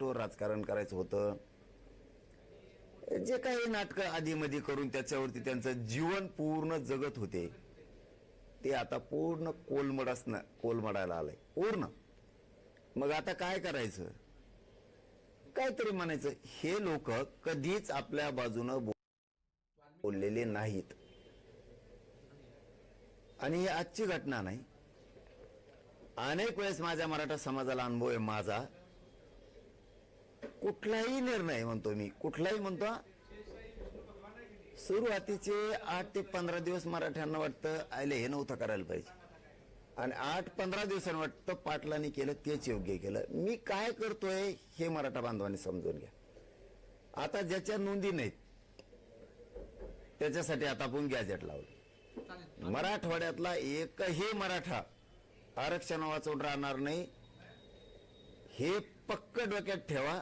गॅजेटवर राजकारण करायचं होतं. जे काही नाटकं आधीमध्ये करून त्याच्यावरती त्यांचं जीवन पूर्ण जगत होते. ते आता पूर्ण कोलमडच ना कोलमडायला आलंय. पूर्ण. मग आता काय करायचं? काहीतरी म्हणायचं. हे लोक कधीच आपल्या बाजूनं बोललेले नाहीत. आणि ही आजची घटना नाही. अनेक वेळेस माझ्या मराठा समाजाला अनुभव आहे माझा. कुठलाही निर्णय म्हणतो मी कुठलाही म्हणतो सुरुवातीचे आठ ते पंधरा दिवस मराठ्यांना वाटतं आयले हे नव्हतं करायला पाहिजे. आणि आठ पंधरा दिवसांनी वाटतं पाटलांनी केलं तेच योग्य केलं. मी काय करतोय हे मराठा बांधवांनी समजून घ्या. आता ज्याच्या नोंदी नाहीत त्याच्यासाठी आता आपण गॅजेट लावलं. मराठवाड्यातला एकही मराठा आरक्षण वाचून राहणार नाही. हे पक्क डोक्यात ठेवा.